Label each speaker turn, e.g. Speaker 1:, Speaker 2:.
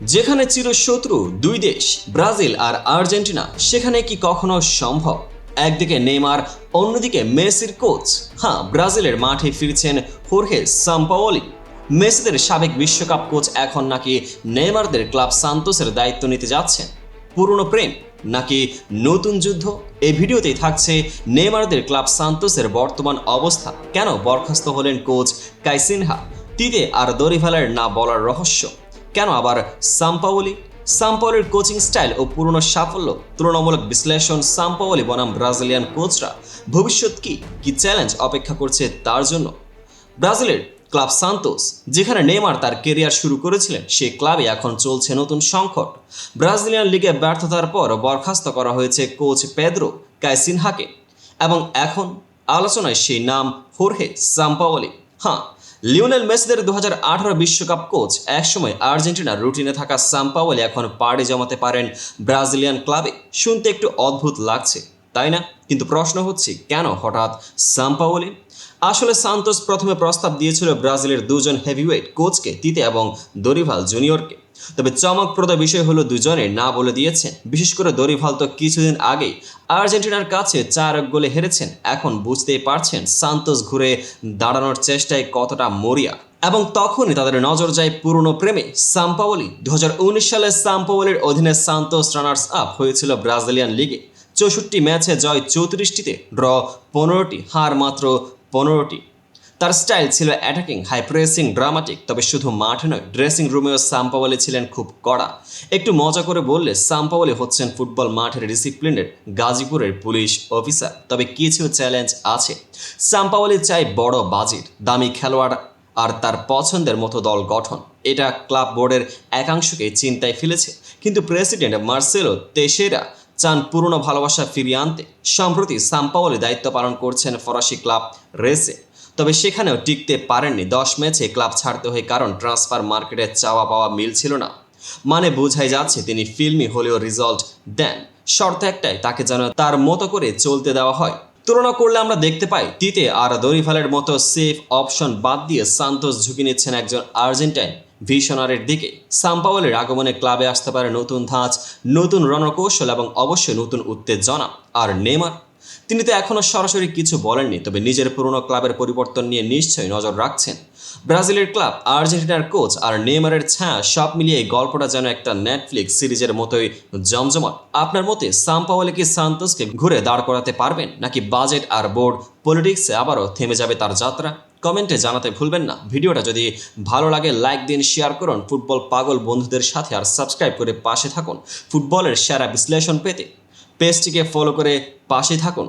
Speaker 1: যেখানে চিরশত্রু দুই দেশ, ব্রাজিল আর আর্জেন্টিনা, সেখানে কি কখনো সম্ভব? একদিকে নেইমার, অন্যদিকে মেসির কোচ। হ্যাঁ ব্রাজিলের মাঠে ফিরছেন হোর্হে সাম্পাওলি। মেসিদের সাবেক বিশ্বকাপ কোচ এখন নাকি নেইমারদের ক্লাব সান্তোসের দায়িত্ব নিতে যাচ্ছেন। পুরনো প্রেম নাকি নতুন যুদ্ধ? এই ভিডিওতেই থাকছে নেইমারদের ক্লাব সান্তোসের বর্তমান অবস্থা। কেন বরখাস্ত হলেন কোচ কাইসিনহা? তিতে আর দরিভালের না বলার রহস্য? কেন আবার সাম্পাওলি? সাম্পাওলির কোচিং স্টাইল ও পুরনো সাফল্য, তুলনামূলক বিশ্লেষণ সাম্পাওলি বনাম ব্রাজিলিয়ান কোচরা ভবিষ্যৎ কি কি চ্যালেঞ্জ অপেক্ষা করছে তার জন্য? ব্রাজিলের ক্লাব সান্তোস, যেখানে নেইমার তার কেরিয়ার শুরু করেছিলেন সেই ক্লাবে এখন চলছে নতুন সংকট। ব্রাজিলিয়ান লিগে ব্যর্থতার পর বরখাস্ত করা হয়েছে কোচ পেদ্রো কাইসিনহাকে এবং এখন আলোচনায় সেই নাম হোর্হে সাম্পাওলি। হ্যাঁ লিওনেল মেসিদের দু বিশ্বকাপ কোচ একসময় আর্জেন্টিনার রুটিনে থাকা সাম্পাওলি এখন পাড়ে জমাতে পারেন ব্রাজিলিয়ান ক্লাবে। শুনতে একটু অদ্ভুত লাগছে, তাই না? কিন্তু প্রশ্ন হচ্ছে, কেন হঠাৎ সাম্পাওলি আসলে সান্তোস প্রথমে প্রস্তাব দিয়েছিল ব্রাজিলের দুজন হেভিওয়েট কোচকে, তিতে এবং দরিভাল জুনিয়রকে। তবে চমকপ্রদ বিষয় হলো দুজনে না বলে দিয়েছেন। বিশেষ করে দরিভাল তো কিছুদিন আগেই আর্জেন্টিনার কাছে চার গোলে হেরেছেন। এখন বুঝতেই পারছেন সান্তোস ঘুরে দাঁড়ানোর চেষ্টায় কতটা মরিয়া। এবং তখনই তাদের নজর যায় পুরনো প্রেমে। সাম্পাওলি দু উনিশ সালে সাম্পাওলির অধীনে সান্তোস রানার্স আপ হয়েছিল ব্রাজিলিয়ান লিগে। চৌষট্টি ম্যাচে জয় চৌত্রিশটিতে ড্র পনেরোটি, হার মাত্র পনেরোটি। তার স্টাইল ছিল অ্যাটাকিং হাই প্রেসিং ড্রামাটিক তবে শুধু মাঠে নয় ড্রেসিং রুমেও সাম্পাওয়ালি ছিলেন খুব কড়া। একটু মজা করে বললে সাম্পাওয়ালি হচ্ছেন ফুটবল মাঠের ডিসিপ্লিনের গাজীপুরের পুলিশ অফিসার তবে কিছু চ্যালেঞ্জ আছে। সাম্পাওয়ালি চাই বড় বাজির, দামি খেলোয়াড় আর তার পছন্দের মতো দল গঠন। এটা ক্লাব বোর্ডের একাংশকে চিন্তায় ফেলেছে। কিন্তু প্রেসিডেন্ট মার্সেলো তেশেরা চান পুরনো ভালোবাসা ফিরিয়ে আনতে। সম্প্রতি সাম্পাওয়ালি দায়িত্ব পালন করছেন ফরাসি ক্লাব রেসে। তবে সেখানেও টিকতে পারেননি। দশ ম্যাচে ক্লাব ছাড়তে হয় কারণ ট্রান্সফার মার্কেটে চাওয়া পাওয়া মিলছিল না। মানে বোঝাই যাচ্ছে তিনি ফিল্মি হলেও রেজাল্ট দেন। শর্ত একটাই, তাকে যেন তার মতো করে চলতে দেওয়া হয়। তুলনা করলে আমরা দেখতে পাই তিতে আর দরিফালের মতো সেফ অপশন বাদ দিয়ে সান্তোস ঝুঁকি নিচ্ছেন একজন আর্জেন্টাইন ভিশনারের দিকে। সাম্পাওয়ালের আগমনে ক্লাবে আসতে পারে নতুন ধাঁচ, নতুন রণকৌশল এবং অবশ্যই নতুন উত্তেজনা। আর নেমার তিনি তো এখনও সরাসরি কিছু বলেননি, তবে নিজের পুরনো ক্লাবের পরিবর্তন নিয়ে নিশ্চয়ই নজর রাখছেন। ব্রাজিলের ক্লাব, আর্জেন্টিনার কোচ আর নেইমারের ছায়া সব মিলিয়ে এই গল্পটা যেন একটা নেটফ্লিক্স সিরিজের মতোই জমজমাট। আপনার মতে সাম্পাওয়ালে কি সান্তোসকে ঘুরে দাঁড় করাতে পারবেন, নাকি বাজেট আর বোর্ড পলিটিক্সে আবারও থেমে যাবে তার যাত্রা? কমেন্টে জানাতে ভুলবেন না। ভিডিওটা যদি ভালো লাগে, লাইক দিন, শেয়ার করুন। ফুটবল পাগল বন্ধুদের সাথে আর সাবস্ক্রাইব করে পাশে থাকুন। ফুটবলের সেরা বিশ্লেষণ পেতে পেজটিকে ফলো করে পাশে থাকুন।